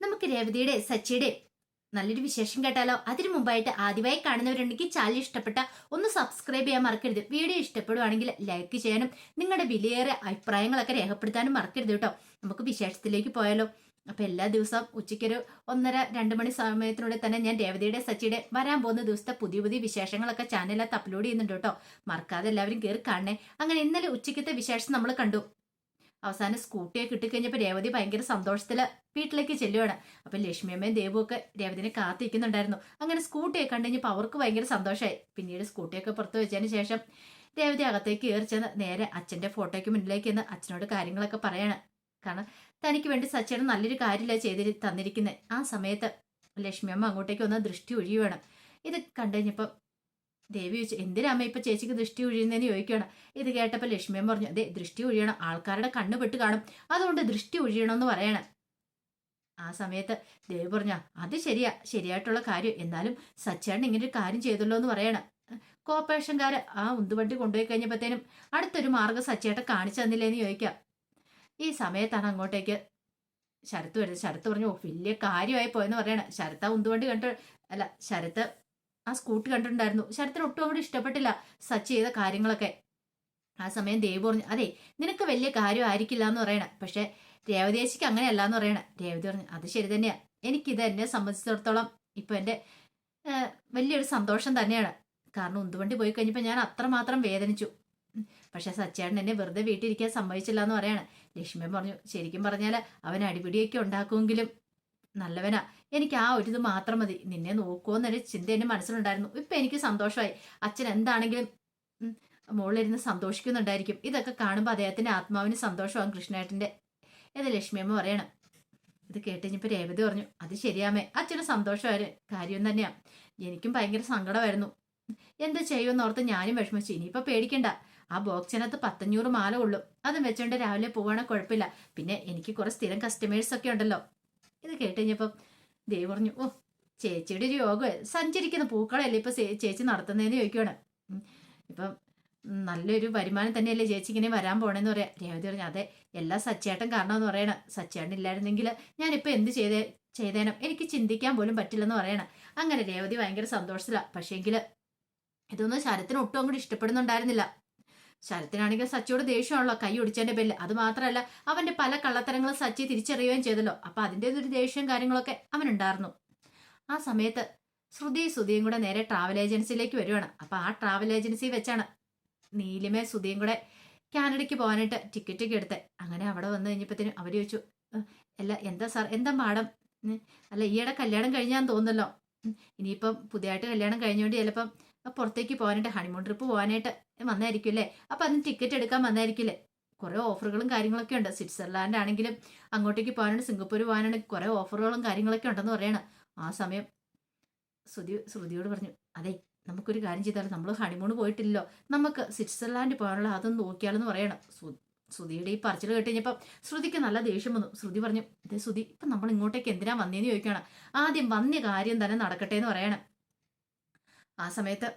നമുക്ക് രേവതിയുടെ സച്ചിയുടെ നല്ലൊരു വിശേഷം കേട്ടാലോ? അതിനു മുമ്പായിട്ട് ആദ്യമായി കാണുന്നവരുണ്ടെങ്കിൽ ചാനൽ ഇഷ്ടപ്പെട്ട ഒന്ന് സബ്സ്ക്രൈബ് ചെയ്യാൻ മറക്കരുത്. വീഡിയോ ഇഷ്ടപ്പെടുവാണെങ്കിൽ ലൈക്ക് ചെയ്യാനും നിങ്ങളുടെ വിലയേറെ അഭിപ്രായങ്ങളൊക്കെ രേഖപ്പെടുത്താനും മറക്കരുത് കേട്ടോ. നമുക്ക് വിശേഷത്തിലേക്ക് പോയാലോ? അപ്പൊ എല്ലാ ദിവസവും ഉച്ചയ്ക്കൊരു ഒന്നര രണ്ട് മണി സമയത്തിനുള്ളിൽ തന്നെ ഞാൻ രേവതിയുടെ സച്ചിയുടെ വരാൻ പോകുന്ന ദിവസത്തെ പുതിയ പുതിയ വിശേഷങ്ങളൊക്കെ ചാനലിനകത്ത് അപ്ലോഡ് ചെയ്യുന്നുണ്ട് കേട്ടോ. മറക്കാതെ എല്ലാവരും കയറി കാണണേ. അങ്ങനെ ഇന്നലെ ഉച്ചയ്ക്കത്തെ വിശേഷം നമ്മൾ കണ്ടു. അവസാനം സ്കൂട്ടിയെ കിട്ടിക്കഴിഞ്ഞപ്പോൾ രേവതി ഭയങ്കര സന്തോഷത്തിൽ വീട്ടിലേക്ക് ചെല്ലുവാണ്. അപ്പം ലക്ഷ്മിയമ്മയും ദേവും ഒക്കെ രേവതിനെ കാത്തിരിക്കുന്നുണ്ടായിരുന്നു. അങ്ങനെ സ്കൂട്ടിയെ കണ്ടുകഴിഞ്ഞപ്പോൾ അവർക്ക് ഭയങ്കര സന്തോഷമായി പിന്നീട് സ്കൂട്ടിയൊക്കെ പുറത്ത് വെച്ചതിന് ശേഷം രേവതി അകത്തേക്ക് കയറി ചെന്ന് നേരെ അച്ഛന്റെ ഫോട്ടോയ്ക്ക് മുന്നിലേക്ക് എന്ന് അച്ഛനോട് കാര്യങ്ങളൊക്കെ പറയാണ്. കാരണം തനിക്ക് വേണ്ടി സച്ചേട്ടൻ നല്ലൊരു കാര്യമില്ല ചെയ്തി തന്നിരിക്കുന്നത് ആ സമയത്ത് ലക്ഷ്മിയമ്മ അങ്ങോട്ടേക്ക് ഒന്ന് ദൃഷ്ടി ഒഴിയുവാണ്. ഇത് കണ്ടുകഴിഞ്ഞപ്പോൾ ദേവി ചോദിച്ചു എന്തിനാമ്മ ഇപ്പൊ ചേച്ചിക്ക് ദൃഷ്ടി ഒഴിയുന്നതെന്ന് ചോദിക്കുകയാണ്? ഇത് കേട്ടപ്പോൾ ലക്ഷ്മിയമ്മ പറഞ്ഞു അതെ ദൃഷ്ടി ഒഴിയണം ആൾക്കാരുടെ കണ്ണ് പെട്ട് കാണും. അതുകൊണ്ട് ദൃഷ്ടി ഒഴിയണമെന്ന് പറയണം. ആ സമയത്ത് ദേവി പറഞ്ഞ അത് ശരിയാ ശരിയായിട്ടുള്ള കാര്യം. എന്നാലും സച്ചേട്ടൻ ഇങ്ങനെ ഒരു കാര്യം ചെയ്തല്ലോ എന്ന് പറയണം. കോപ്പറേഷൻകാര് ആ ഉന്തുവണ്ടി കൊണ്ടുപോയി കഴിഞ്ഞപ്പോഴത്തേനും അടുത്തൊരു മാർഗം സച്ചേട്ടൻ കാണിച്ചു തന്നില്ലേന്ന് ചോദിക്കാം. ഈ സമയത്താണ് അങ്ങോട്ടേക്ക് ശരത്ത് വരുന്നത്. ശരത്ത് പറഞ്ഞു ഓ വലിയ കാര്യമായി പോയെന്ന് പറയണം. ശരത്ത് ആ ഉന്തുവണ്ടി കണ്ട് അല്ല ശരത്ത് ആ സ്കൂട്ടി കണ്ടിട്ടുണ്ടായിരുന്നു. ശരത്തിന് ഒട്ടും അങ്ങോട്ട് ഇഷ്ടപ്പെട്ടില്ല സച്ച് ചെയ്ത കാര്യങ്ങളൊക്കെ. ആ സമയം ദേവ് പറഞ്ഞു അതെ നിനക്ക് വലിയ കാര്യമായിരിക്കില്ല എന്ന് പറയണ. പക്ഷെ രേവതേശിക്ക് അങ്ങനെയല്ല എന്ന് പറയണ. രേവതി പറഞ്ഞു അത് ശരി തന്നെയാ. എനിക്കിത് എന്നെ സംബന്ധിച്ചിടത്തോളം ഇപ്പൊ എന്റെ വലിയൊരു സന്തോഷം തന്നെയാണ്. കാരണം ഉന്തുവണ്ടി പോയി കഴിഞ്ഞപ്പോൾ ഞാൻ അത്രമാത്രം വേദനിച്ചു. പക്ഷെ സച്ചേട്ടൻ എന്നെ വെറുതെ വീട്ടിലിരിക്കാൻ സമ്മതിച്ചില്ല എന്ന് പറയാണ്. ലക്ഷ്മി പറഞ്ഞു ശരിക്കും പറഞ്ഞാൽ അവൻ അടിപിടിയൊക്കെ ഉണ്ടാക്കുമെങ്കിലും നല്ലവനാ. എനിക്ക് ആ ഒരു ഇത് മാത്രം മതി. നിന്നെ നോക്കുമെന്നൊരു ചിന്ത എന്റെ മനസ്സിലുണ്ടായിരുന്നു. ഇപ്പം എനിക്ക് സന്തോഷമായി. അച്ഛൻ എന്താണെങ്കിലും മുകളിലിരുന്ന് സന്തോഷിക്കുന്നുണ്ടായിരിക്കും. ഇതൊക്കെ കാണുമ്പോൾ അദ്ദേഹത്തിന്റെ ആത്മാവിന് സന്തോഷമാകും കൃഷ്ണേട്ടന്റെ. ഇത് ലക്ഷ്മിയമ്മ പറയണം. ഇത് കേട്ടുകഴിഞ്ഞപ്പോൾ രേവതി പറഞ്ഞു അത് ശരിയാമേ. അച്ഛന് സന്തോഷമായ കാര്യം തന്നെയാണ് എനിക്കും ഭയങ്കര സങ്കടമായിരുന്നു. എന്ത് ചെയ്യുമെന്ന് ഓർത്ത് ഞാനും വിഷമിച്ചു. ഇനിയിപ്പോൾ പേടിക്കണ്ട. ആ ബോക്സിനകത്ത് പത്തഞ്ഞൂറ് മാല ഉള്ളു. അതും വെച്ചോണ്ട് രാവിലെ പോവാണെ കുഴപ്പമില്ല. പിന്നെ എനിക്ക് കുറേ സ്ഥിരം കസ്റ്റമേഴ്സ് ഒക്കെ ഉണ്ടല്ലോ. ഇത് കേട്ടുകഴിഞ്ഞപ്പം ദേവ് പറഞ്ഞു ഓ ചേച്ചിയുടെ ഒരു യോഗം സഞ്ചരിക്കുന്ന പൂക്കളല്ലേ ഇപ്പൊ ചേച്ചി നടത്തുന്നതെന്ന് ചോദിക്കുവാണ്. ഇപ്പം നല്ലൊരു വരുമാനം തന്നെയല്ലേ ചേച്ചി ഇങ്ങനെ വരാൻ പോണേന്ന് പറയാം. രേവതി പറഞ്ഞു അതെ എല്ലാം സച്ചേട്ടൻ കാരണമെന്ന് പറയണം. സച്ചേട്ടൻ ഇല്ലായിരുന്നെങ്കിൽ ഞാനിപ്പോൾ എന്ത് ചെയ്തേ ചെയ്തേനും? എനിക്ക് ചിന്തിക്കാൻ പോലും പറ്റില്ലെന്ന് പറയണം. അങ്ങനെ രേവതി ഭയങ്കര സന്തോഷത്തില. പക്ഷേങ്കിൽ ഇതൊന്നും ശരത്തിന് ഒട്ടും അങ്ങോട്ട് ഇഷ്ടപ്പെടുന്നുണ്ടായിരുന്നില്ല. ശരത്തിനാണെങ്കിൽ സച്ചിയോട് ദേഷ്യമാണല്ലോ കൈ ഒടിച്ചതിന്റെ പേരിൽ. അത് മാത്രമല്ല അവന്റെ പല കള്ളത്തരങ്ങളും സച്ചി തിരിച്ചറിയുകയും ചെയ്തല്ലോ. അപ്പൊ അതിന്റെ ഒരു ദേഷ്യവും കാര്യങ്ങളൊക്കെ അവനുണ്ടായിരുന്നു. ആ സമയത്ത് ശ്രുതി സുധിയും കൂടെ നേരെ ട്രാവൽ ഏജൻസിയിലേക്ക് വരുവാണ്. അപ്പൊ ആ ട്രാവൽ ഏജൻസി വെച്ചാണ് നീലിമേ സുധിയും കൂടെ കാനഡയ്ക്ക് പോകാനായിട്ട് ടിക്കറ്റ് ഒക്കെ എടുത്തേ. അങ്ങനെ അവിടെ വന്നു കഴിഞ്ഞപ്പോഴത്തേനും അവർ ചോദിച്ചു അല്ല എന്താ സാർ എന്താ മാഡം? അല്ല ഈയിടെ കല്യാണം കഴിഞ്ഞാന്ന് തോന്നുന്നല്ലോ. ഇനിയിപ്പം പുതിയായിട്ട് കല്യാണം കഴിഞ്ഞുകൊണ്ട് ചിലപ്പം പുറത്തേക്ക് പോകാനായിട്ട് ഹണിമൂൺ ട്രിപ്പ് പോകാനായിട്ട് വന്നായിരിക്കും അല്ലേ? അപ്പൊ അതിന് ടിക്കറ്റ് എടുക്കാൻ വന്നായിരിക്കില്ലേ? കുറേ ഓഫറുകളും കാര്യങ്ങളൊക്കെ ഉണ്ട്. സ്വിറ്റ്സർലാൻഡ് ആണെങ്കിലും അങ്ങോട്ടേക്ക് പോകാനുണ്ട് സിംഗപ്പൂർ പോകാനാണ് കുറേ ഓഫറുകളും കാര്യങ്ങളൊക്കെ ഉണ്ടെന്ന് പറയണം. ആ സമയം ശ്രുതി ശ്രുതിയോട് പറഞ്ഞു അതെ നമുക്കൊരു കാര്യം ചെയ്താലും? നമ്മൾ ഹണിമൂൺ പോയിട്ടില്ലല്ലോ. നമുക്ക് സ്വിറ്റ്സർലാൻഡ് പോകാനുള്ള അതൊന്ന് നോക്കിയാലെന്ന് പറയണം. ശ്രു- ശ്രുതിയുടെ ഈ പറച്ചിൽ കേട്ട് കഴിഞ്ഞപ്പോൾ ശ്രുതിക്ക് നല്ല ദേഷ്യം വന്നു. ശ്രുതി പറഞ്ഞു ഇതേ ശ്രുതി ഇപ്പം നമ്മൾ ഇങ്ങോട്ടേക്ക് എന്തിനാ വന്നേന്ന് ചോദിക്കണം ആദ്യം വന്ന കാര്യം തന്നെ നടക്കട്ടെ എന്ന് പറയണം. ആ സമയത്ത്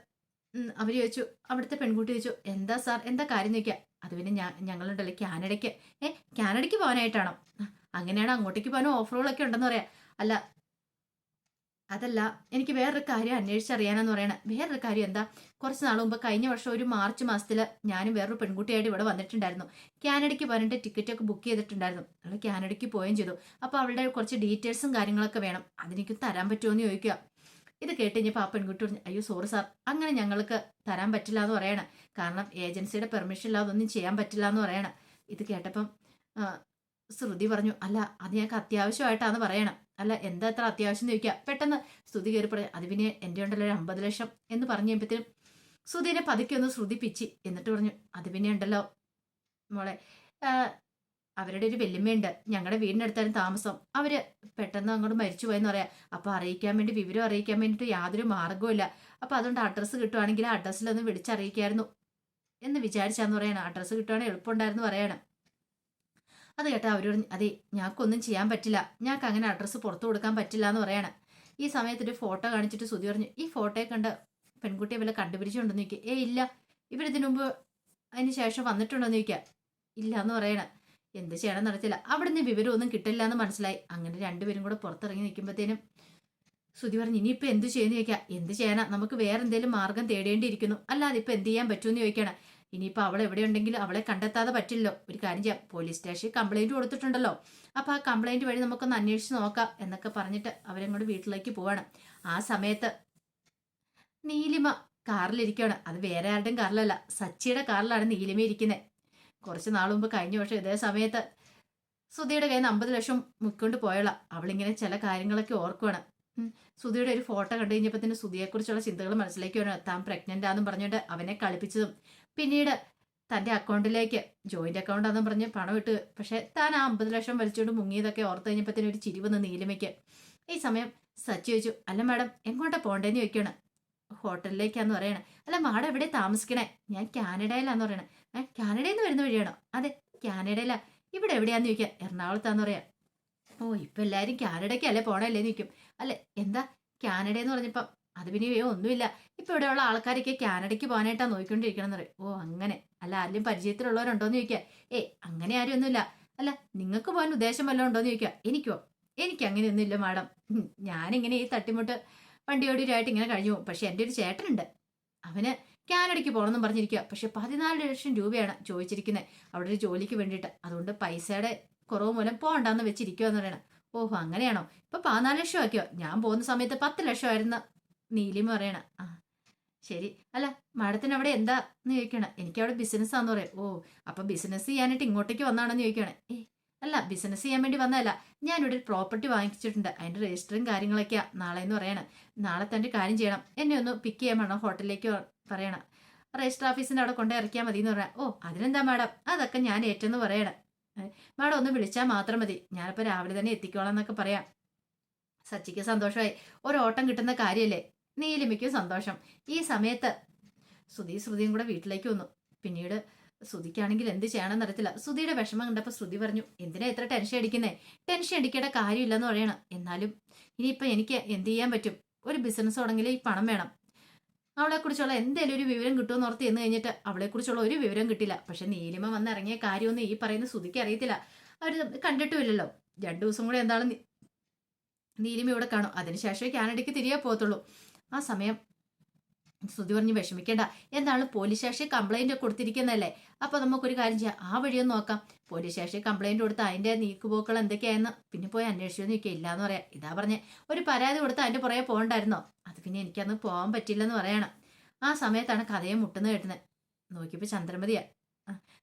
അവർ ചോദിച്ചു അവിടുത്തെ പെൺകുട്ടി ചോദിച്ചു എന്താ സാർ എന്താ കാര്യം ചോദിക്കുക അത് പിന്നെ ഞാൻ ഞങ്ങളുണ്ടല്ലോ കാനഡയ്ക്ക്. ഏ കാനഡയ്ക്ക് പോകാനായിട്ടാണോ? അങ്ങനെയാണ് അങ്ങോട്ടേക്ക് പോകാനും ഓഫറുകളൊക്കെ ഉണ്ടെന്ന് പറയാം. അല്ല അതല്ല എനിക്ക് വേറൊരു കാര്യം അന്വേഷിച്ചറിയാനെന്ന് പറയണ. വേറൊരു കാര്യം എന്താ? കുറച്ച് നാൾ മുമ്പ് കഴിഞ്ഞ വർഷം ഒരു മാർച്ച് മാസത്തിൽ ഞാനും വേറൊരു പെൺകുട്ടിയായിട്ട് ഇവിടെ വന്നിട്ടുണ്ടായിരുന്നു. കാനഡയ്ക്ക് പോകാനായിട്ട് ടിക്കറ്റൊക്കെ ബുക്ക് ചെയ്തിട്ടുണ്ടായിരുന്നു. അവൾ കാനഡയ്ക്ക് പോവുകയും ചെയ്തു. അപ്പോൾ അവളുടെ കുറച്ച് ഡീറ്റെയിൽസും കാര്യങ്ങളൊക്കെ വേണം. അതെനിക്ക് തരാൻ പറ്റുമോ എന്ന് ചോദിക്കുക ഇത് കേട്ട് കഴിഞ്ഞപ്പോൾ ആ പെൺകുട്ടി പറഞ്ഞു അയ്യോ സോറി സാർ അങ്ങനെ ഞങ്ങൾക്ക് തരാൻ പറ്റില്ല എന്ന് പറയണം. കാരണം ഏജൻസിയുടെ പെർമിഷൻ ഇല്ലാതെ ഒന്നും ചെയ്യാൻ പറ്റില്ല എന്ന് പറയണം. ഇത് കേട്ടപ്പം ശ്രുതി പറഞ്ഞു അല്ല അത് ഞങ്ങൾക്ക് അത്യാവശ്യമായിട്ടാന്ന് പറയണം. അല്ല എന്താ അത്ര അത്യാവശ്യം എന്ന് ചോദിക്കുക? പെട്ടെന്ന് ശ്രുതി കയറി പറഞ്ഞു അത് പിന്നെ എന്റെ ഉണ്ടല്ലോ ഒരു അമ്പത് ലക്ഷം എന്ന് പറഞ്ഞു കഴിയുമ്പോഴത്തേനും ശ്രുതിനെ പതുക്കെ ഒന്ന് ശ്രുതി പിച്ചി എന്നിട്ട് പറഞ്ഞു അത് പിന്നെ ഉണ്ടല്ലോ മോളെ. അവരുടെ ഒരു വെല്ലുമ്മയുണ്ട് ഞങ്ങളുടെ വീടിനടുത്തായിരുന്നു താമസം. അവർ പെട്ടെന്ന് അങ്ങോട്ട് മരിച്ചു പോയെന്ന് പറയാം. അപ്പൊ അറിയിക്കാൻ വേണ്ടി വിവരം അറിയിക്കാൻ വേണ്ടിയിട്ട് യാതൊരു മാർഗവും ഇല്ല. അപ്പൊ അതുകൊണ്ട് അഡ്രസ്സ് കിട്ടുവാണെങ്കിൽ ആ അഡ്രസ്സിലൊന്ന് വിളിച്ചറിയിക്കായിരുന്നു. എന്ന് വിചാരിച്ചാന്ന് പറയണം അഡ്രസ്സ് കിട്ടുവാണെങ്കിൽ എളുപ്പമുണ്ടായിരുന്നു പറയണം. അത് കേട്ടാ അവരോട് അതെ ഞങ്ങൾക്കൊന്നും ചെയ്യാൻ പറ്റില്ല. ഞങ്ങൾക്ക് അങ്ങനെ അഡ്രസ്സ് പുറത്തു കൊടുക്കാൻ പറ്റില്ല എന്ന് പറയണം. ഈ സമയത്ത് ഒരു ഫോട്ടോ കാണിച്ചിട്ട് സുതി പറഞ്ഞു ഈ ഫോട്ടോയെ കണ്ട് പെൺകുട്ടിയെ വല്ല കണ്ടുപിടിച്ചുകൊണ്ടെന്ന് ചോദിക്കുക ഏ ഇല്ല. ഇവരിതിനു മുമ്പ് അതിന് ശേഷം വന്നിട്ടുണ്ടോ എന്ന് ചോദിക്കുക ഇല്ല എന്ന് പറയണം. എന്ത് ചെയ്യണം നടത്തില്ല അവിടുന്ന് വിവരമൊന്നും കിട്ടില്ല എന്ന് മനസ്സിലായി. അങ്ങനെ രണ്ടുപേരും കൂടെ പുറത്തിറങ്ങി നിൽക്കുമ്പോഴത്തേനും സുധി പറഞ്ഞു ഇനിയിപ്പോൾ എന്ത് ചെയ്യുന്നു ചോദിക്കാം. എന്ത് ചെയ്യണം നമുക്ക് വേറെ എന്തെങ്കിലും മാർഗം തേടേണ്ടിയിരിക്കുന്നു. അല്ലാതെ ഇപ്പം എന്ത് ചെയ്യാൻ പറ്റുമെന്ന് ചോദിക്കണം. ഇനിയിപ്പോൾ അവൾ എവിടെ ഉണ്ടെങ്കിലും അവളെ കണ്ടെത്താതെ പറ്റില്ലല്ലോ. ഒരു കാര്യം ചെയ്യാം. പോലീസ് സ്റ്റേഷനിൽ കംപ്ലൈന്റ് കൊടുത്തിട്ടുണ്ടല്ലോ. അപ്പോൾ ആ കംപ്ലൈന്റ് വഴി നമുക്കൊന്ന് അന്വേഷിച്ച് നോക്കാം എന്നൊക്കെ പറഞ്ഞിട്ട് അവരങ്ങോട്ട് വീട്ടിലേക്ക് പോവാണ്. ആ സമയത്ത് നീലിമ കാറിലിരിക്കുകയാണ് അത് വേറെ ആരുടെയും കാറിലല്ല. സച്ചിയുടെ കാറിലാണ് നീലിമ ഇരിക്കുന്നത് കുറച്ച് നാൾ മുമ്പ് കഴിഞ്ഞ വർഷം ഇതേ സമയത്ത് സുധിയുടെ കയ്യിൽ നിന്ന് അമ്പത് ലക്ഷം മുക്കൊണ്ട് പോയള അവളിങ്ങനെ ചില കാര്യങ്ങളൊക്കെ ഓർക്കുവാണ്. സുധിയുടെ ഒരു ഫോട്ടോ കണ്ടു കഴിഞ്ഞപ്പോൾ തന്നെ സുധിയെക്കുറിച്ചുള്ള ചിന്തകൾ മനസ്സിലേക്ക് വരണം താൻ പ്രഗ്നന്റ് ആണെന്ന് പറഞ്ഞുകൊണ്ട് അവനെ കളിപ്പിച്ചതും. പിന്നീട് തന്റെ അക്കൗണ്ടിലേക്ക് ജോയിന്റ് അക്കൗണ്ട് ആണെന്ന് പറഞ്ഞ് പണം ഇട്ട് പക്ഷെ താൻ ആ അമ്പത് ലക്ഷം വലിച്ചുകൊണ്ട് മുങ്ങിയതൊക്കെ ഓർത്ത് കഴിഞ്ഞപ്പോൾ തന്നെ ഒരു ചിരി വന്ന് നീലിമയ്ക്ക്. ഈ സമയം സച്ചി ചോദിച്ചു അല്ല മാഡം എങ്ങോട്ടാ പോണ്ടേന്ന് ചോദിക്കണം? ഹോട്ടലിലേക്കാന്ന് പറയണേ. അല്ല മാഡം എവിടെ താമസിക്കണേ? ഞാൻ കാനഡയിലാന്ന് പറയണേ. കാനഡയിൽ നിന്ന് വരുന്ന വഴിയാണോ? അതെ കാനഡയിലാ ഇവിടെ എവിടെയാന്ന് ചോദിക്കാം? എറണാകുളത്താന്ന് പറയാം. ഓ ഇപ്പൊ എല്ലാരും കാനഡയ്ക്കല്ലേ പോണല്ലേ നിൽക്കും അല്ലെ എന്താ? കാനഡ എന്ന് പറഞ്ഞപ്പം അത് പിന്നെ ഏ ഒന്നുമില്ല. ഇപ്പൊ ഉള്ള ആൾക്കാരൊക്കെ കാനഡയ്ക്ക് പോകാനായിട്ടാ നോക്കിക്കൊണ്ടിരിക്കണം എന്ന് പറയും. ഓ അങ്ങനെ. അല്ല ആരെങ്കിലും പരിചയത്തിലുള്ളവരുണ്ടോന്ന് ചോദിക്കുക ഏ അങ്ങനെ ആരും ഒന്നുമില്ല. അല്ല നിങ്ങൾക്ക് പോകാൻ ഉദ്ദേശം വല്ലതും ഉണ്ടോന്ന് ചോദിക്കുക എനിക്കോ? എനിക്ക് അങ്ങനെ ഒന്നുമില്ല മാഡം. ഞാനിങ്ങനെ ഈ തട്ടിമുട്ട് വണ്ടിയോടിയായിട്ട് ഇങ്ങനെ കഴിഞ്ഞു പോകും. പക്ഷെ എന്റെ ഒരു ചേട്ടനുണ്ട്. അവന് കാനഡയ്ക്ക് പോകണമെന്നും പറഞ്ഞിരിക്കുക. പക്ഷെ പതിനാല് ലക്ഷം രൂപയാണ് ചോദിച്ചിരിക്കുന്നത്. അവിടെ ഒരു ജോലിക്ക് വേണ്ടിയിട്ട്. അതുകൊണ്ട് പൈസയുടെ കുറവ് മൂലം പോകണ്ടെന്ന് വെച്ചിരിക്കുക എന്ന് പറയണം. ഓഹോ അങ്ങനെയാണോ? ഇപ്പൊ പതിനാല് ലക്ഷം ആക്കിയോ ഞാൻ പോകുന്ന സമയത്ത് പത്ത് ലക്ഷമായിരുന്നു നീലിമ പറയണ. ആ ശരി. അല്ല മാഡത്തിന് അവിടെ എന്താന്ന് ചോദിക്കണം? എനിക്ക് അവിടെ ബിസിനസ് ആണെന്ന് പറയാം. ഓ അപ്പൊ ബിസിനസ് ചെയ്യാനായിട്ട് ഇങ്ങോട്ടേക്ക് വന്നാണെന്ന് ചോദിക്കണേ ഏ അല്ല ബിസിനസ് ചെയ്യാൻ വേണ്ടി വന്നതല്ല. ഞാനിവിടെ ഒരു പ്രോപ്പർട്ടി വാങ്ങിച്ചിട്ടുണ്ട് അതിന്റെ രജിസ്റ്ററും കാര്യങ്ങളൊക്കെയാ. നാളെ എന്ന് പറയണം. നാളെ തന്നെ കാര്യം ചെയ്യണം. എന്നെ ഒന്ന് പിക്ക് ചെയ്യാൻ വേണം ഹോട്ടലിലേക്ക് പറയണം. രജിസ്റ്റർ ഓഫീസിന്റെ അവിടെ കൊണ്ടേ ഇറക്കിയാൽ മതി എന്ന് പറയാം ഓ അതിനെന്താ മാഡം അതൊക്കെ ഞാൻ ഏറ്റെന്ന് പറയണം. മാഡം ഒന്ന് വിളിച്ചാൽ മാത്രം മതി. ഞാനിപ്പോൾ രാവിലെ തന്നെ എത്തിക്കോളാം എന്നൊക്കെ പറയാം. സച്ചിക്ക് സന്തോഷമായി. ഓട്ടം കിട്ടുന്ന കാര്യമല്ലേ നീലിമയ്ക്കും സന്തോഷം. ഈ സമയത്ത് ശ്രുതി ശ്രുതിയും കൂടെ വീട്ടിലേക്ക് വന്നു. പിന്നീട് ശ്രുതിക്കാണെങ്കിൽ എന്ത് ചെയ്യണമെന്ന് അറിയത്തില്ല. ശ്രുതിയുടെ വിഷമം കണ്ടപ്പോൾ ശ്രുതി പറഞ്ഞു എന്തിനാ ഇത്ര ടെൻഷൻ അടിക്കുന്നേ? ടെൻഷൻ അടിക്കേണ്ട കാര്യമില്ലെന്ന് പറയണം. എന്നാലും ഇനിയിപ്പോൾ എനിക്ക് എന്ത് ചെയ്യാൻ പറ്റും? ഒരു ബിസിനസ് തുടങ്ങിയാൽ ഈ പണം വേണം. അവളെക്കുറിച്ചുള്ള എന്തെങ്കിലും ഒരു വിവരം കിട്ടുമെന്ന് ഓർത്ത് എന്ന് കഴിഞ്ഞിട്ട് അവളെക്കുറിച്ചുള്ള ഒരു വിവരം കിട്ടില്ല. പക്ഷെ നീലിമ വന്ന് ഇറങ്ങിയ കാര്യമൊന്നും ഈ പറയുന്ന ശ്രുതിക്ക് അറിയത്തില്ല. അവർ കണ്ടിട്ടുമില്ലല്ലോ. രണ്ടു ദിവസം കൂടെ എന്താണ് നീലിമ ഇവിടെ കാണും. അതിനുശേഷമേ കാനഡയ്ക്ക് തിരികെ പോകത്തുള്ളൂ. ആ സമയം ശ്രുതി പറഞ്ഞ് വിഷമിക്കേണ്ട. എന്താണ് പോലീസ് സ്റ്റേഷനിൽ കംപ്ലൈന്റ് കൊടുത്തിരിക്കുന്നതല്ലേ? അപ്പൊ നമുക്കൊരു കാര്യം ചെയ്യാം. ആ വഴിയൊന്ന് നോക്കാം. പോലീസ് സ്റ്റേഷനിൽ കംപ്ലൈന്റ് കൊടുത്ത് അതിന്റെ നീക്കുപോക്കൾ എന്തൊക്കെയായെന്ന് പിന്നെ പോയി അന്വേഷിച്ചു നിൽക്കുക ഇല്ലാന്ന് പറയാം. ഇതാ പറഞ്ഞ. ഒരു പരാതി കൊടുത്ത് അതിന്റെ പുറകെ പോകണ്ടായിരുന്നോ? അത് പിന്നെ എനിക്കന്ന് പോകാൻ പറ്റില്ലെന്ന് പറയണം. ആ സമയത്താണ് കഥയെ മുട്ടുന്ന കേട്ടുന്നത് നോക്കിയപ്പോൾ ചന്ദ്രമതിയാ.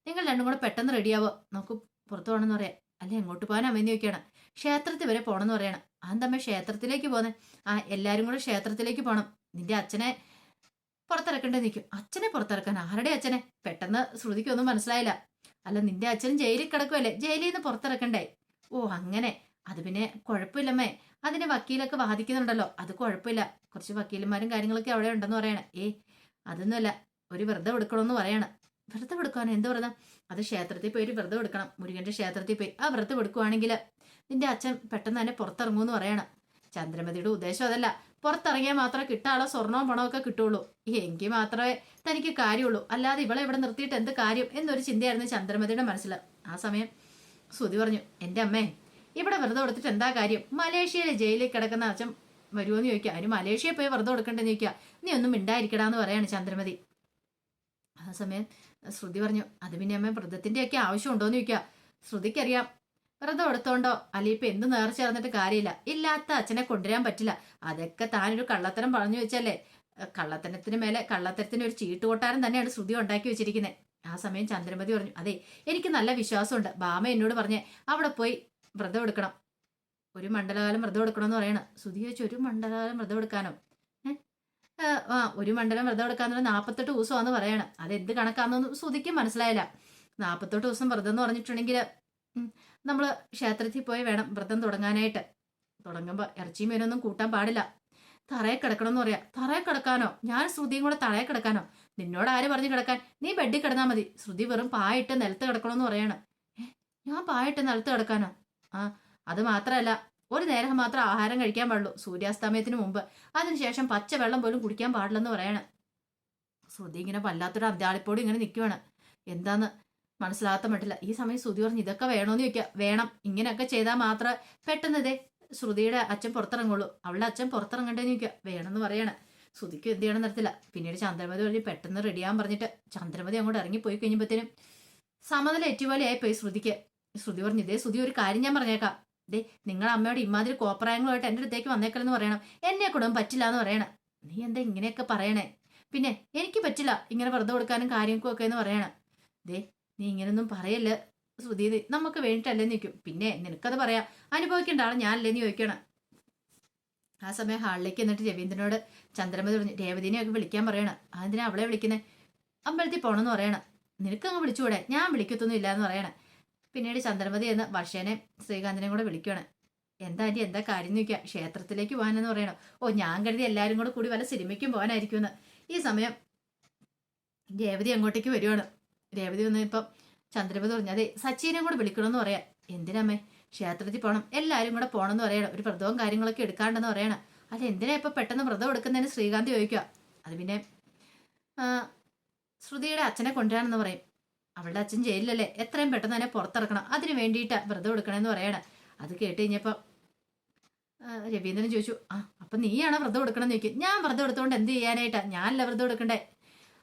നിങ്ങൾ രണ്ടും കൂടെ പെട്ടെന്ന് റെഡിയാവോ നമുക്ക് പുറത്തു പോകണമെന്ന് പറയാം. അല്ലെ എങ്ങോട്ട് പോകാൻ അമ്മയെന്ന് ചോദിക്കണം. ക്ഷേത്രത്തിൽ വരെ പോകണം എന്ന് പറയണം. ആ തമ്മിൽ ക്ഷേത്രത്തിലേക്ക് പോകുന്നത് ആ എല്ലാരും കൂടെ ക്ഷേത്രത്തിലേക്ക് പോകണം നിന്റെ അച്ഛനെ പുറത്തിറക്കണ്ടേ നിൽക്കും. അച്ഛനെ പുറത്തിറക്കാൻ ആരുടെ അച്ഛനെ? പെട്ടെന്ന് ശ്രുതിക്കൊന്നും മനസ്സിലായില്ല. അല്ല നിന്റെ അച്ഛൻ ജയിലിൽ കിടക്കുമല്ലേ ജയിലിൽ നിന്ന് പുറത്തിറക്കണ്ടേ? ഓ അങ്ങനെ. അത് പിന്നെ കുഴപ്പമില്ലമ്മേ. അതിന് വക്കീലൊക്കെ വാദിക്കുന്നുണ്ടല്ലോ. അത് കുഴപ്പമില്ല. കുറച്ച് വക്കീലന്മാരും കാര്യങ്ങളൊക്കെ അവിടെ ഉണ്ടെന്ന് പറയണേ. ഏ അതൊന്നുമല്ല. ഒരു വ്രതം എടുക്കണമെന്ന് പറയണം. വ്രതം എടുക്കാൻ എന്ത് വ്രതം അത് ക്ഷേത്രത്തിൽ പോയി ഒരു വ്രതം എടുക്കണം. മുരുകന്റെ ക്ഷേത്രത്തിൽ പോയി ആ വ്രതം എടുക്കുവാണെങ്കിൽ നിന്റെ അച്ഛൻ പെട്ടെന്ന് തന്നെ പുറത്തിറങ്ങുമെന്ന് പറയണം. ചന്ദ്രമതിയുടെ ഉദ്ദേശം അതല്ല. പുറത്തിറങ്ങിയാൽ മാത്രമേ കിട്ടാനുള്ള സ്വർണവും പണവും ഒക്കെ കിട്ടുള്ളൂ എങ്കിൽ മാത്രമേ തനിക്ക് കാര്യമുള്ളൂ. അല്ലാതെ ഇവളെ ഇവിടെ നിർത്തിയിട്ട് എന്ത് കാര്യം എന്നൊരു ചിന്തയായിരുന്നു ചന്ദ്രമതിയുടെ മനസ്സിൽ. ആ സമയം ശ്രുതി പറഞ്ഞു എന്റെ അമ്മേ ഇവിടെ വ്രതം കൊടുത്തിട്ട് എന്താ കാര്യം? മലേഷ്യയിലെ ജയിലിൽ കിടക്കുന്ന അച്ഛൻ വരുമോന്ന് ചോദിക്കുക. അതിന് മലേഷ്യയിൽ പോയി വ്രതം കൊടുക്കണ്ടെന്ന് ചോദിക്കുക. നീ ഒന്നും മിണ്ടായിരിക്കടാന്ന് പറയാണ് ചന്ദ്രമതി. ആ സമയം ശ്രുതി പറഞ്ഞു അത് പിന്നെ അമ്മ വ്രതത്തിന്റെയൊക്കെ ഒക്കെ ആവശ്യമുണ്ടോന്ന് ചോദിക്കുക. ശ്രുതിക്കറിയാം വ്രതം എടുത്തോണ്ടോ? അല്ലെ ഇപ്പൊ എന്ത് നേർച്ച ചേർന്നിട്ട് കാര്യമില്ല. ഇല്ലാത്ത അച്ഛനെ കൊണ്ടുവരാൻ പറ്റില്ല. അതൊക്കെ താനൊരു കള്ളത്തരം പറഞ്ഞു വെച്ചല്ലേ? കള്ളത്തരത്തിന് മേലെ കള്ളത്തരത്തിന് ഒരു ചീട്ടുകൊട്ടാരം തന്നെയാണ് ശ്രുതി ഉണ്ടാക്കി വെച്ചിരിക്കുന്നത് ആ സമയം ചന്ദ്രമതി പറഞ്ഞു അതെ എനിക്ക് നല്ല വിശ്വാസമുണ്ട്. ബാമ എന്നോട് പറഞ്ഞേ അവിടെ പോയി വ്രതം എടുക്കണം. ഒരു മണ്ഡലകാലം വ്രതം എടുക്കണമെന്ന് പറയണം. ശ്രുതി ചോദിച്ചു ഒരു മണ്ഡലകാലം വ്രതം എടുക്കാനോ? ആ ഒരു മണ്ഡലം വ്രതം എടുക്കാന്ന് നാൽപ്പത്തെട്ട് ദിവസമാണെന്ന് പറയണം. അത് എന്ത് കണക്കാണെന്നൊന്നും ശ്രുതിക്ക് മനസ്സിലായില്ല. നാൽപ്പത്തെട്ട് ദിവസം വ്രതം എന്ന് പറഞ്ഞിട്ടുണ്ടെങ്കിൽ നമ്മൾ ക്ഷേത്രത്തിൽ പോയി വേണം വ്രതം തുടങ്ങാനായിട്ട്. തുടങ്ങുമ്പോൾ ഇറച്ചിയും മീനൊന്നും കൂട്ടാൻ പാടില്ല. തറയെ കിടക്കണമെന്ന് പറയാ. തറയെ കിടക്കാനോ? ഞാൻ ശ്രുതിയും കൂടെ തറയെ കിടക്കാനോ? നിന്നോട് ആര് പറഞ്ഞു കിടക്കാൻ? നീ ബെഡിൽ കിടന്നാൽ മതി. ശ്രുതി വെറും പായിട്ട് നിലത്ത് കിടക്കണമെന്ന് പറയാണ്. ഞാൻ പായിട്ട് നിലത്ത് കിടക്കാനോ? ആ അത് മാത്രമല്ല ഒരു നേരം മാത്രം ആഹാരം കഴിക്കാൻ പാടുള്ളൂ. സൂര്യാസ്തമയത്തിന് മുമ്പ്. അതിനുശേഷം പച്ച വെള്ളം പോലും കുടിക്കാൻ പാടില്ലെന്ന് പറയാണ്. ശ്രുതി ഇങ്ങനെ വല്ലാത്തൊരു അന്ത്യാളിപ്പോട് ഇങ്ങനെ നിൽക്കുവാണ് എന്താന്ന്? മനസ്സിലാകാത്ത മട്ടില്ല. ഈ സമയം ശ്രുതി പറഞ്ഞു ഇതൊക്കെ വേണോന്ന് ചോദിക്കുക വേണം. ഇങ്ങനെയൊക്കെ ചെയ്താൽ മാത്രമേ പെട്ടെന്ന് ഇതേ ശ്രുതിയുടെ അച്ഛൻ പുറത്തിറങ്ങുള്ളൂ. അവളുടെ അച്ഛൻ പുറത്തിറങ്ങണ്ടേന്ന് ചോദിക്കുക വേണമെന്ന് പറയണം. ശ്രുതിക്ക് എന്ത് ചെയ്യണം നടത്തില്ല പിന്നീട് ചന്ദ്രമതി പറഞ്ഞ് പെട്ടെന്ന് റെഡിയാൻ പറഞ്ഞിട്ട് ചന്ദ്രമതി അങ്ങോട്ട് ഇറങ്ങി ഇറങ്ങിപ്പോയി കഴിഞ്ഞപ്പോഴത്തേനും സമനില ഏറ്റുപോലെ പോയി ശ്രുതിക്ക്. ശ്രുതി പറഞ്ഞു ഇതേ ശ്രുതി ഒരു കാര്യം ഞാൻ പറഞ്ഞേക്കാം. ദേ നിങ്ങളുടെ അമ്മയോട് ഇമാതിരി കോപ്രായങ്ങളുമായിട്ട് എന്റെ അടുത്തേക്ക് വന്നേക്കലെന്ന് പറയണം. എന്നെ കൂടെ പറ്റില്ല എന്ന് പറയണം. നീ എന്താ ഇങ്ങനെയൊക്കെ പറയണേ? പിന്നെ എനിക്ക് പറ്റില്ല. ഇങ്ങനെ വെറുതെ കൊടുക്കാനും കാര്യങ്ങൾക്കും ഒക്കെ എന്ന് പറയണം. ദേ നീ ഇങ്ങനൊന്നും പറയല്ല? ശ്രുതി നമുക്ക് വേണ്ടിയിട്ടല്ലേ നിൽക്കും പിന്നെ നിനക്കത് പറയാം. അനുഭവിക്കേണ്ട ആളെ ഞാനല്ലേ ചോദിക്കണം. ആ സമയം ഹാളിലേക്ക് എന്നിട്ട് രവീന്ദ്രനോട് ചന്ദ്രമതി പറഞ്ഞു രേവതിനെയൊക്കെ വിളിക്കാൻ പറയണം. അതിനാ അവളെ വിളിക്കുന്നത് അമ്പലത്തിൽ പോകണമെന്ന് പറയണം. നിനക്കങ്ങ് വിളിച്ചുകൂടെ? ഞാൻ വിളിക്കത്തൊന്നും ഇല്ല എന്ന് പറയണം. പിന്നീട് ചന്ദ്രമതി എന്ന വർഷേനെ ശ്രീകാന്തിനെ കൂടെ വിളിക്കുകയാണ് എന്താ ആന്റി എന്താ കാര്യം ചോദിക്കുക. ക്ഷേത്രത്തിലേക്ക് പോകാനെന്ന് പറയണം? ഓ ഞാൻ കരുതി എല്ലാവരും കൂടെ കൂടി വല്ല സിനിമയ്ക്കും പോകാനായിരിക്കുമെന്ന്. ഈ സമയം രേവതി അങ്ങോട്ടേക്ക് വരുവാണ്. രേവതി വന്നപ്പം ചന്ദ്രപതി പറഞ്ഞു അതെ സച്ചിനെ കൂടെ വിളിക്കണമെന്ന് പറയാം. എന്തിനമ്മേ? ക്ഷേത്രത്തിൽ പോകണം എല്ലാവരും കൂടെ പോകണമെന്ന് പറയണം. ഒരു വ്രതവും കാര്യങ്ങളൊക്കെ എടുക്കാണ്ടെന്ന് പറയണം. അല്ല എന്തിനാ ഇപ്പൊ പെട്ടെന്ന് വ്രതം എടുക്കുന്നതിന്? ശ്രീകാന്ത് ചോദിക്കുക അത് പിന്നെ ശ്രുതിയുടെ അച്ഛനെ കൊണ്ടുവരാണെന്ന് പറയും. അവളുടെ അച്ഛൻ ജയിലിലല്ലേ? എത്രയും പെട്ടെന്ന് തന്നെ പുറത്തിറക്കണം. അതിന് വേണ്ടിയിട്ടാ വ്രതം എടുക്കണമെന്ന് പറയണം. അത് കേട്ട് കഴിഞ്ഞപ്പോൾ രവീന്ദ്രൻ ചോദിച്ചു ആ അപ്പൊ നീയാണോ വ്രതം എടുക്കണം ചോദിക്കും ഞാൻ വ്രതം എടുത്തോണ്ട് എന്ത് ചെയ്യാനായിട്ടാ? ഞാനല്ല വ്രതം എടുക്കണ്ടേ?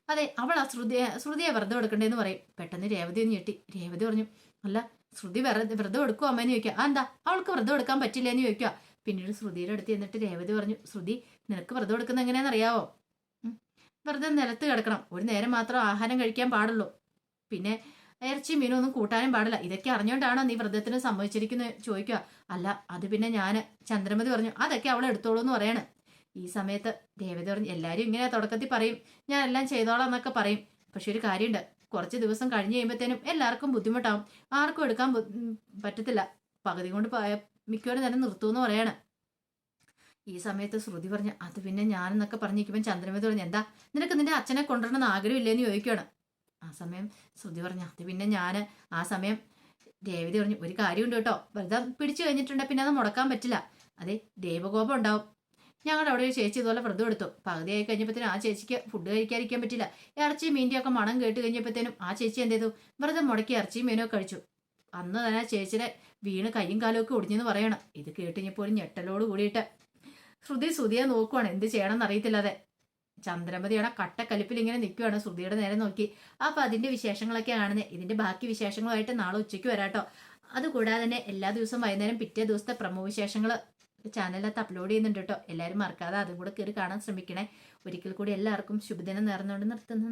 അതെ അവൾ ആ ശ്രുതിയെ ശ്രുതിയെ വെറുതെ എടുക്കണ്ടേന്ന് പറയും. പെട്ടെന്ന് രേവതി ഒന്ന് ഞെട്ടി. രേവതി പറഞ്ഞു അല്ല ശ്രുതി വെറുതെ വ്രതം എടുക്കുമോ അമ്മേന്ന് ചോദിക്കുക. ആ എന്താ? അവൾക്ക് വ്രതം എടുക്കാൻ പറ്റില്ല എന്ന് ചോദിക്കുക. പിന്നീട് ശ്രുതിയുടെ അടുത്ത് എന്നിട്ട് രേവതി പറഞ്ഞു ശ്രുതി നിനക്ക് വ്രതം എടുക്കുന്ന എങ്ങനെയാണെന്ന് അറിയാവോ? ഉം. വെറുതെ നിലത്ത് കിടക്കണം. ഒരു നേരം മാത്രം ആഹാരം കഴിക്കാൻ പാടുള്ളൂ. പിന്നെ ഇറച്ചി മീനും ഒന്നും കൂട്ടാനും പാടില്ല. ഇതൊക്കെ അറിഞ്ഞുകൊണ്ടാണോ നീ വ്രതത്തിന് സംഭവിച്ചിരിക്കുന്നത് ചോദിക്കുക. അല്ല അത് പിന്നെ ഞാൻ ചന്ദ്രമതി പറഞ്ഞു അതൊക്കെ അവൾ എടുത്തോളൂ എന്ന് പറയാണ്. ഈ സമയത്ത് ദേവത പറഞ്ഞു എല്ലാവരും ഇങ്ങനെ തുടക്കത്തിൽ പറയും. ഞാൻ എല്ലാം ചെയ്തോളാം എന്നൊക്കെ പറയും. പക്ഷെ ഒരു കാര്യമുണ്ട്. കുറച്ച് ദിവസം കഴിഞ്ഞ് കഴിയുമ്പോഴത്തേനും എല്ലാവർക്കും ബുദ്ധിമുട്ടാവും. ആർക്കും എടുക്കാൻ പറ്റത്തില്ല. പകുതി കൊണ്ട് മിക്കവരും തന്നെ നിർത്തുമെന്ന് പറയാണ്. ഈ സമയത്ത് ശ്രുതി പറഞ്ഞു അത് പിന്നെ ഞാനെന്നൊക്കെ പറഞ്ഞിരിക്കുമ്പോൾ ചന്ദ്രമതി പറഞ്ഞു എന്താ? നിനക്ക് നിന്റെ അച്ഛനെ കൊണ്ടുവരണമെന്ന് ആഗ്രഹമില്ലേന്ന് ചോദിക്കുകയാണ് ആ സമയം ശ്രുതി പറഞ്ഞു അത് പിന്നെ ഞാൻ ആ സമയം ദേവതി പറഞ്ഞു ഒരു കാര്യമുണ്ട് കേട്ടോ. വെറുതെ പിടിച്ചു കഴിഞ്ഞിട്ടുണ്ടെങ്കിൽ പിന്നെ അത് മുടക്കാൻ പറ്റില്ല. അതെ ദേവകോപം ഉണ്ടാവും. ഞങ്ങളുടെ അവിടെ ഒരു ചേച്ചി ഇതുപോലെ വ്രതം എടുത്തു. പകുതിയായി കഴിഞ്ഞപ്പോഴത്തേനും ആ ചേച്ചിക്ക് ഫുഡ് കഴിക്കാതിരിക്കാൻ പറ്റില്ല. ഇറച്ചി മീന്റെ ഒക്കെ മണം കേട്ട് കഴിഞ്ഞപ്പോഴത്തേനും ആ ചേച്ചി എന്ത് ചെയ്തു? വ്രതം മുടക്കി ഇറച്ചി മീനും കഴിച്ചു. അന്ന് തന്നെ ആ ചേച്ചിയുടെ വീണ് കൈയും കാലും ഒക്കെ ഒടിഞ്ഞെന്ന് പറയണം. ഇത് കേട്ടുകഴിഞ്ഞപ്പോൾ ഞെട്ടലോട് കൂടിയിട്ട്. ശ്രുതി ശ്രുതിയെ നോക്കുവാണ്. എന്ത് ചെയ്യണമെന്ന് അറിയത്തില്ലാതെ. ചന്ദ്രമതിയുടെ കട്ടക്കലിപ്പിൽ ഇങ്ങനെ നിൽക്കുവാണ് ശ്രുതിയുടെ നേരെ നോക്കി. അപ്പൊ അതിന്റെ വിശേഷങ്ങളൊക്കെ കാണുന്നത് ഇതിന്റെ ബാക്കി വിശേഷങ്ങളുമായിട്ട് നാളെ ഉച്ചയ്ക്ക് വരാട്ടോ. അതുകൂടാതെ തന്നെ എല്ലാ ദിവസവും വൈകുന്നേരം പിറ്റേ ദിവസത്തെ പ്രമോ വിശേഷങ്ങൾ ചാനലിനകത്ത് അപ്ലോഡ് ചെയ്യുന്നുണ്ട് കേട്ടോ എല്ലാവരും മറക്കാതെ അതും കൂടെ കയറി കാണാൻ ശ്രമിക്കണേ. ഒരിക്കൽ കൂടി എല്ലാവർക്കും ശുഭദിനം നേർന്നുകൊണ്ട് നിർത്തുന്നു.